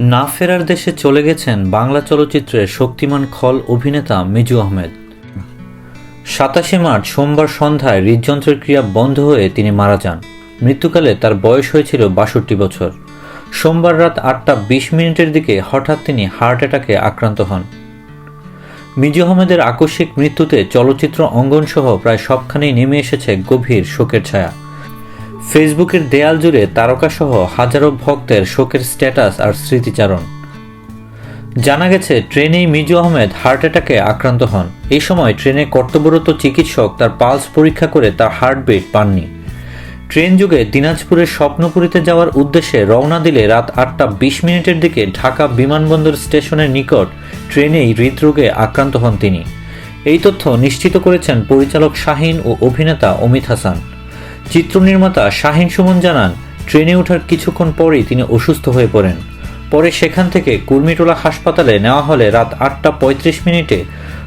না ফেরার দেশে চলে গেছেন বাংলা চলচ্চিত্রের শক্তিমান খল অভিনেতা মিজু আহমেদ। সাতাশে মার্চ সোমবার সন্ধ্যায় হৃদযন্ত্রের ক্রিয়া বন্ধ হয়ে তিনি মারা যান। মৃত্যুকালে তার বয়স হয়েছিল বাষট্টি বছর। সোমবার রাত আটটা বিশ মিনিটের দিকে হঠাৎ তিনি হার্ট অ্যাটাকে আক্রান্ত হন। মিজু আহমেদের আকস্মিক মৃত্যুতে চলচ্চিত্র অঙ্গনসহ প্রায় সবখানেই নেমে এসেছে গভীর শোকের ছায়া। ফেসবুকের দেয়াল জুড়ে তারকাসহ হাজারো ভক্তের শোকের স্ট্যাটাস আর স্মৃতিচারণ। জানা গেছে, ট্রেনেই মিজু আহমেদ হার্ট অ্যাটাকে আক্রান্ত হন। এই সময় ট্রেনে কর্তব্যরত চিকিৎসক তার পালস পরীক্ষা করে তার হার্টবিট পাননি। ট্রেন যুগে দিনাজপুরের স্বপ্নপুরীতে যাওয়ার উদ্দেশ্যে রওনা দিলে রাত আটটা বিশ মিনিটের দিকে ঢাকা বিমানবন্দর স্টেশনের নিকট ট্রেনেই হৃদরোগে আক্রান্ত হন তিনি। এই তথ্য নিশ্চিত করেছেন পরিচালক শাহিন ও অভিনেতা অমিত হাসান। চিত্রনির্মাতা শাহিন সুমন জানান, ট্রেনে ওঠার কিছুক্ষণ পরেই তিনি অসুস্থ হয়ে পড়েন। পরে সেখান থেকে কুর্মিটোলা হাসপাতালে নেওয়া হলে রাত আটটা পঁয়ত্রিশ মিনিটে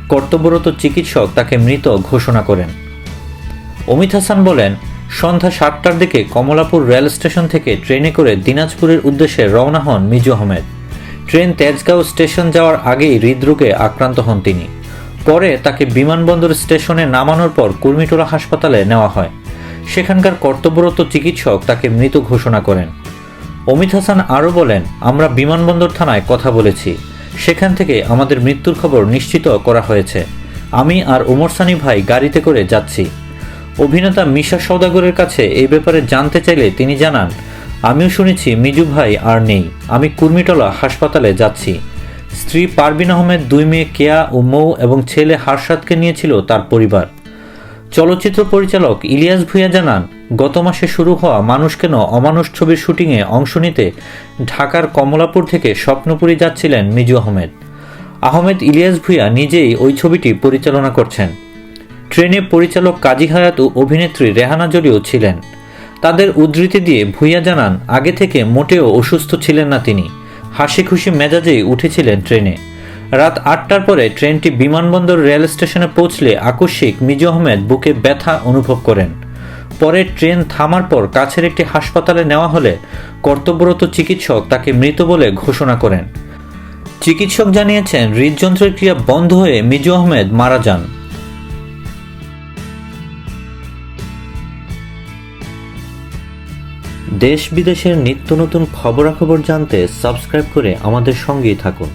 কর্তব্যরত চিকিৎসক তাকে মৃত ঘোষণা করেন। অমিত হাসান বলেন, সন্ধ্যা সাতটার দিকে কমলাপুর রেল স্টেশন থেকে ট্রেনে করে দিনাজপুরের উদ্দেশ্যে রওনা হন মিজু আহমেদ। ট্রেন তেজগাঁও স্টেশন যাওয়ার আগেই হৃদরোগে আক্রান্ত হন তিনি। পরে তাকে বিমানবন্দর স্টেশনে নামানোর পর কুর্মিটোলা হাসপাতালে নেওয়া হয়। সেখানকার কর্তব্যরত চিকিৎসক তাকে মৃত ঘোষণা করেন। অমিত হাসান আরও বলেন, আমরা বিমানবন্দর থানায় কথা বলেছি। সেখান থেকে আমাদের মৃত্যুর খবর নিশ্চিত করা হয়েছে। আমি আর ওমর সানি ভাই গাড়িতে করে যাচ্ছি। অভিনেতা মিশা সওদাগরের কাছে এই ব্যাপারে জানতে চাইলে তিনি জানান, আমিও শুনেছি মিজু ভাই আর নেই। আমি কুর্মিটলা হাসপাতালে যাচ্ছি। স্ত্রী পারবিন আহমেদ, দুই মেয়ে কেয়া ও মৌ এবং ছেলে হারসাদকে নিয়েছিল তার পরিবার। চলচ্চিত্র পরিচালক ইলিয়াস ভুঁইয়া জানান, গত মাসে শুরু হওয়া মানুষ কেন অমানুষ ছবির শুটিংয়ে অংশ নিতে ঢাকার কমলাপুর থেকে স্বপ্নপুরী যাচ্ছিলেন মিজু আহমেদ। আহমেদ ইলিয়াস ভুঁইয়া নিজেই ওই ছবিটি পরিচালনা করছেন। ট্রেনে পরিচালক কাজী হায়াত ও অভিনেত্রী রেহানা জলিও ছিলেন। তাদের উদ্ধৃতি দিয়ে ভুঁইয়া জানান, আগে থেকে মোটেও অসুস্থ ছিলেন না তিনি। হাসি খুশি মেজাজেই উঠেছিলেন ট্রেনে। রাত আটটার পরে ট্রেনটি বিমানবন্দর রেল স্টেশনে পৌঁছলে আকস্মিক মিজু আহমেদ বুকে ব্যথা অনুভব করেন। পরে ট্রেন থামার পর কাছের একটি হাসপাতালে নেওয়া হলে কর্তব্যরত চিকিৎসক তাকে মৃত বলে ঘোষণা করেন। চিকিৎসক জানিয়েছেন, হৃদযন্ত্রের ক্রিয়া বন্ধ হয়ে মিজু আহমেদ মারা যান। দেশ বিদেশের নিত্য নতুন খবরাখবর জানতে সাবস্ক্রাইব করে আমাদের সঙ্গেই থাকুন।